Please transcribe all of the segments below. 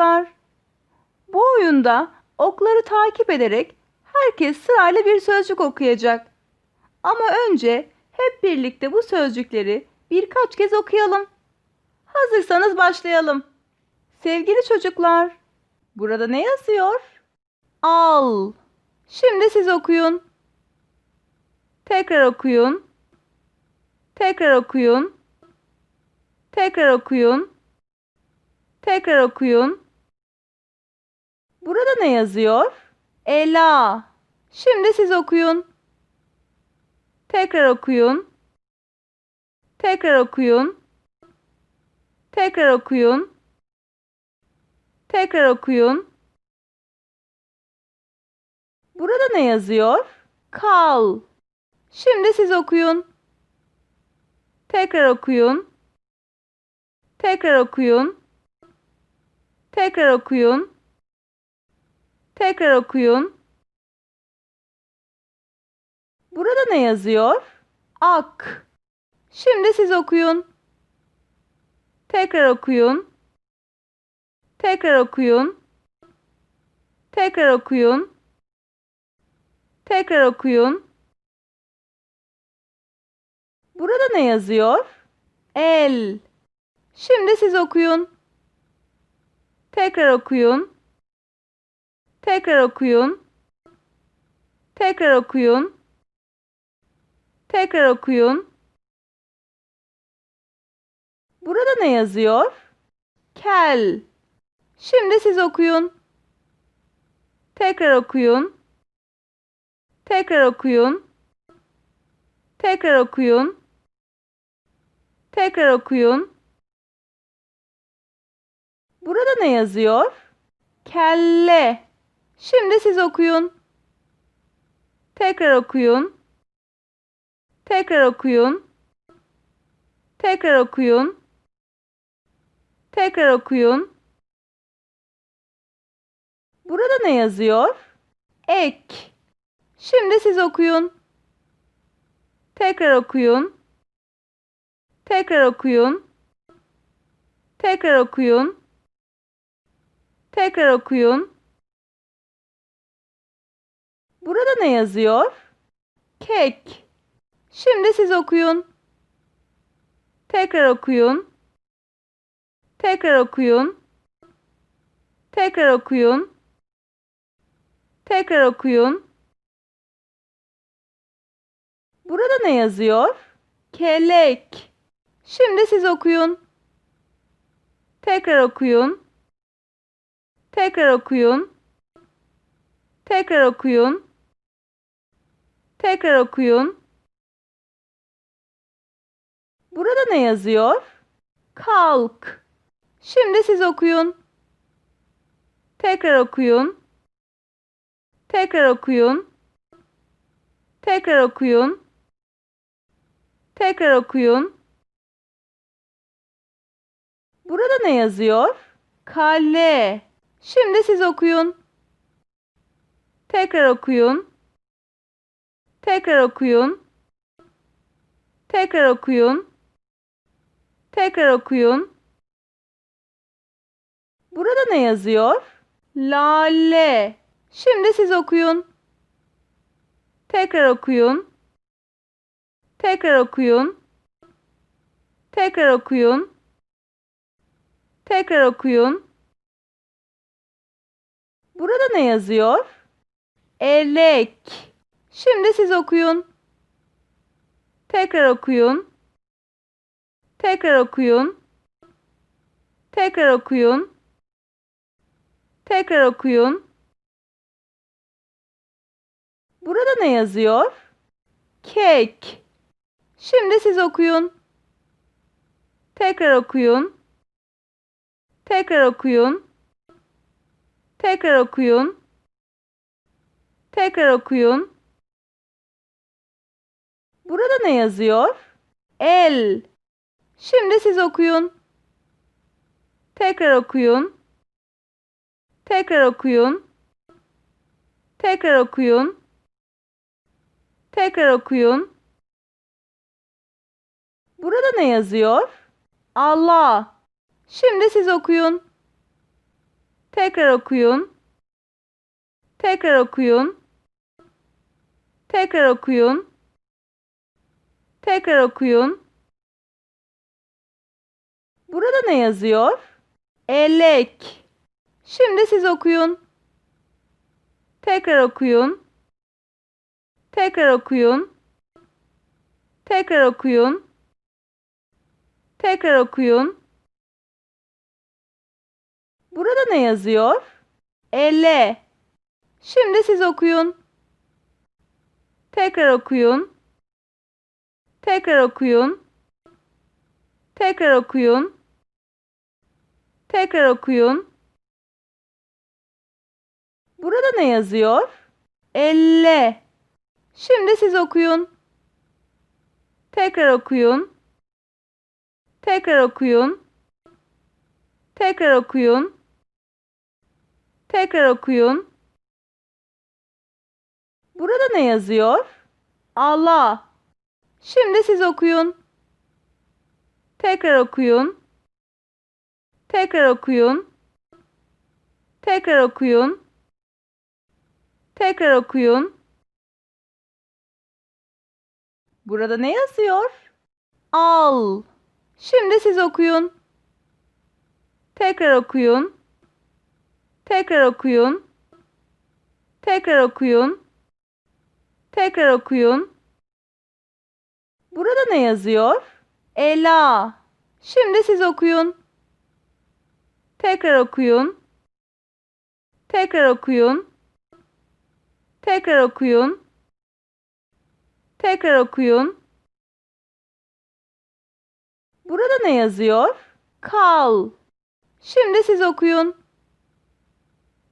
Çocuklar, bu oyunda okları takip ederek herkes sırayla bir sözcük okuyacak. Ama önce hep birlikte bu sözcükleri birkaç kez okuyalım. Hazırsanız başlayalım. Sevgili çocuklar, burada ne yazıyor? Al. Şimdi siz okuyun. Tekrar okuyun. Tekrar okuyun. Tekrar okuyun. Tekrar okuyun. Burada ne yazıyor? Ela. Şimdi siz okuyun. Tekrar okuyun. Tekrar okuyun. Tekrar okuyun. Tekrar okuyun. Burada ne yazıyor? Kal. Şimdi siz okuyun. Tekrar okuyun. Tekrar okuyun. Tekrar okuyun. Tekrar okuyun. Burada ne yazıyor? Ak. Şimdi siz okuyun. Tekrar okuyun. Tekrar okuyun. Tekrar okuyun. Tekrar okuyun. Burada ne yazıyor? El. Şimdi siz okuyun. Tekrar okuyun. Tekrar okuyun. Tekrar okuyun. Tekrar okuyun. Burada ne yazıyor? Kel. Şimdi siz okuyun. Tekrar okuyun. Tekrar okuyun. Tekrar okuyun. Tekrar okuyun. Burada ne yazıyor? Kelle. Şimdi siz okuyun. Tekrar okuyun. Tekrar okuyun. Tekrar okuyun. Tekrar okuyun. Burada ne yazıyor? Ek. Şimdi siz okuyun. Tekrar okuyun. Tekrar okuyun. Tekrar okuyun. Tekrar okuyun. Burada ne yazıyor? Kek. Şimdi siz okuyun. Tekrar okuyun. Tekrar okuyun. Tekrar okuyun. Tekrar okuyun. Burada ne yazıyor? Kelek. Şimdi siz okuyun. Tekrar okuyun. Tekrar okuyun. Tekrar okuyun. Tekrar okuyun. Burada ne yazıyor? Kalk. Şimdi siz okuyun. Tekrar okuyun. Tekrar okuyun. Tekrar okuyun. Tekrar okuyun. Burada ne yazıyor? Kale. Şimdi siz okuyun. Tekrar okuyun. Tekrar okuyun. Tekrar okuyun. Tekrar okuyun. Burada ne yazıyor? Lale. Şimdi siz okuyun. Tekrar okuyun. Tekrar okuyun. Tekrar okuyun. Tekrar okuyun. Burada ne yazıyor? Elek. Şimdi siz okuyun. Tekrar okuyun. Tekrar okuyun. Tekrar okuyun. Tekrar okuyun. Burada ne yazıyor? Kek. Şimdi siz okuyun. Tekrar okuyun. Tekrar okuyun. Tekrar okuyun. Tekrar okuyun. Burada ne yazıyor? El. Şimdi siz okuyun. Tekrar okuyun. Tekrar okuyun. Tekrar okuyun. Tekrar okuyun. Burada ne yazıyor? Allah. Şimdi siz okuyun. Tekrar okuyun. Tekrar okuyun. Tekrar okuyun. Tekrar okuyun. Burada ne yazıyor? Elek. Şimdi siz okuyun. Tekrar okuyun. Tekrar okuyun. Tekrar okuyun. Tekrar okuyun. Burada ne yazıyor? Elle. Şimdi siz okuyun. Tekrar okuyun. Tekrar okuyun. Tekrar okuyun. Tekrar okuyun. Burada ne yazıyor? Elle. Şimdi siz okuyun. Tekrar okuyun. Tekrar okuyun. Tekrar okuyun. Tekrar okuyun. Burada ne yazıyor? Allah. Şimdi siz okuyun. Tekrar okuyun. Tekrar okuyun. Tekrar okuyun. Tekrar okuyun. Burada ne yazıyor? Al. Şimdi siz okuyun. Tekrar okuyun. Tekrar okuyun. Tekrar okuyun. Tekrar okuyun. Burada ne yazıyor? Ela. Şimdi siz okuyun. Tekrar okuyun. Tekrar okuyun. Tekrar okuyun. Tekrar okuyun. Burada ne yazıyor? Kal. Şimdi siz okuyun.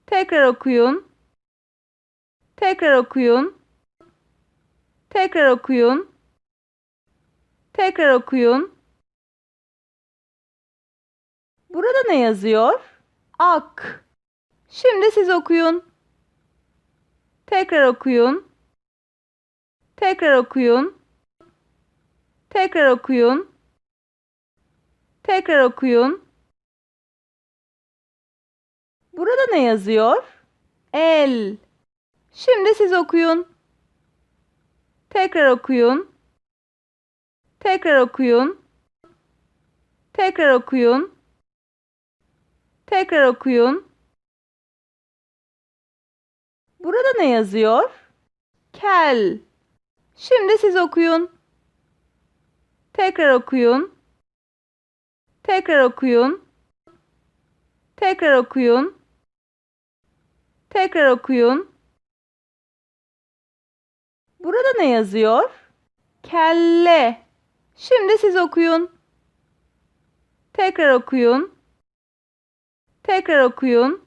Tekrar okuyun. Tekrar okuyun. Tekrar okuyun. Tekrar okuyun. Burada ne yazıyor? Ak. Şimdi siz okuyun. Tekrar okuyun. Tekrar okuyun. Tekrar okuyun. Tekrar okuyun. Burada ne yazıyor? El. Şimdi siz okuyun. Tekrar okuyun. Tekrar okuyun. Tekrar okuyun. Tekrar okuyun. Burada ne yazıyor? Kel. Şimdi siz okuyun. Tekrar okuyun. Tekrar okuyun. Tekrar okuyun. Tekrar okuyun. Burada ne yazıyor? Kelle. Şimdi siz okuyun. Tekrar okuyun. Tekrar okuyun.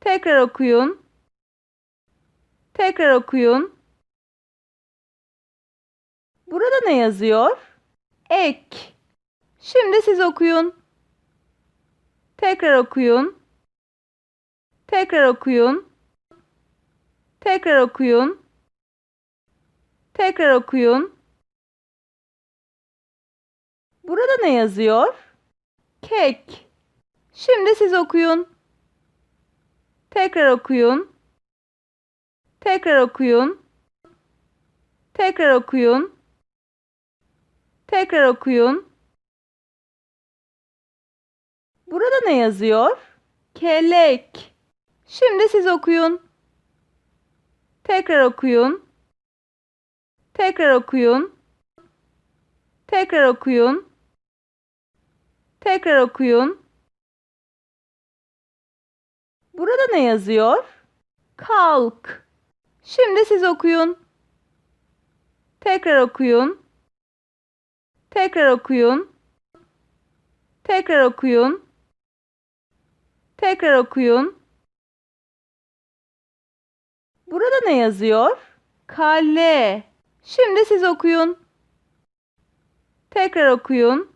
Tekrar okuyun. Tekrar okuyun. Burada ne yazıyor? Ek. Şimdi siz okuyun. Tekrar okuyun. Tekrar okuyun. Tekrar okuyun. Tekrar okuyun. Burada ne yazıyor? Kek. Şimdi siz okuyun. Tekrar okuyun. Tekrar okuyun. Tekrar okuyun. Tekrar okuyun. Burada ne yazıyor? Kelek. Şimdi siz okuyun. Tekrar okuyun. Tekrar okuyun. Tekrar okuyun. Tekrar okuyun. Burada ne yazıyor? Kalk. Şimdi siz okuyun. Tekrar okuyun. Tekrar okuyun. Tekrar okuyun. Tekrar okuyun. Burada ne yazıyor? Kale. Şimdi siz okuyun. Tekrar okuyun.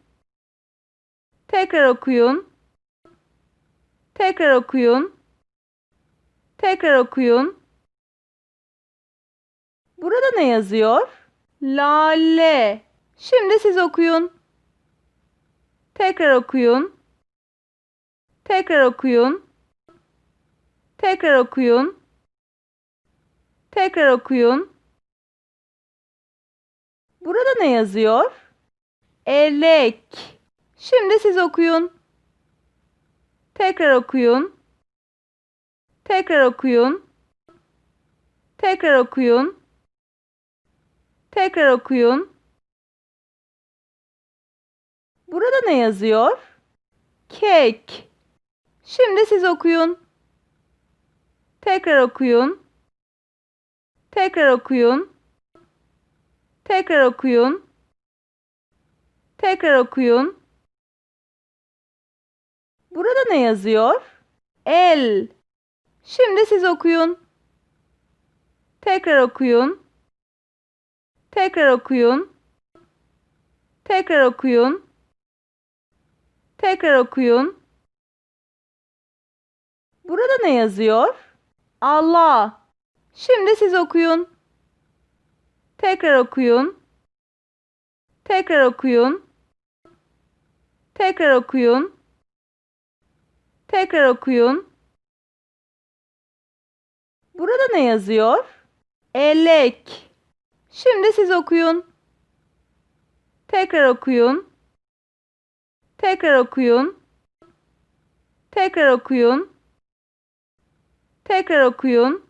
Tekrar okuyun. Tekrar okuyun. Tekrar okuyun. Burada ne yazıyor? Lale. Şimdi siz okuyun. Tekrar okuyun. Tekrar okuyun. Tekrar okuyun. Tekrar okuyun. Burada ne yazıyor? Elek. Şimdi siz okuyun. Tekrar okuyun. Tekrar okuyun. Tekrar okuyun. Tekrar okuyun. Burada ne yazıyor? Kek. Şimdi siz okuyun. Tekrar okuyun. Tekrar okuyun. Tekrar okuyun. Tekrar okuyun. Burada ne yazıyor? El. Şimdi siz okuyun. Tekrar okuyun. Tekrar okuyun. Tekrar okuyun. Tekrar okuyun. Burada ne yazıyor? Allah. Şimdi siz okuyun. Tekrar okuyun. Tekrar okuyun. Tekrar okuyun. Tekrar okuyun. Burada ne yazıyor? Elek. Şimdi siz okuyun. Tekrar okuyun. Tekrar okuyun. Tekrar okuyun. Tekrar okuyun.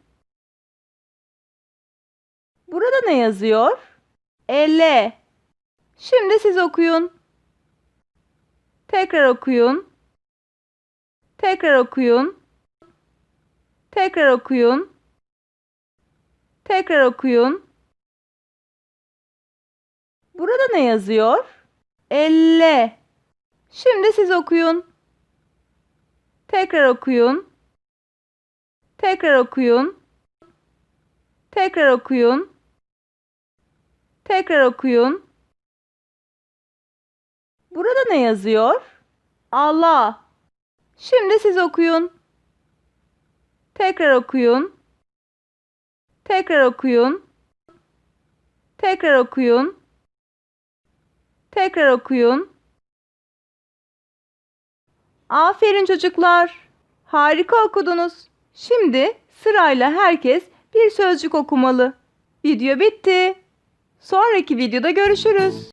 Burada ne yazıyor? Elle. Şimdi siz okuyun. Tekrar okuyun. Tekrar okuyun. Tekrar okuyun. Tekrar okuyun. Burada ne yazıyor? Elle. Şimdi siz okuyun. Tekrar okuyun. Tekrar okuyun. Tekrar okuyun. Tekrar okuyun. Burada ne yazıyor? Allah. Şimdi siz okuyun. Tekrar okuyun. Tekrar okuyun. Tekrar okuyun. Tekrar okuyun. Aferin çocuklar. Harika okudunuz. Şimdi sırayla herkes bir sözcük okumalı. Video bitti. Sonraki videoda görüşürüz.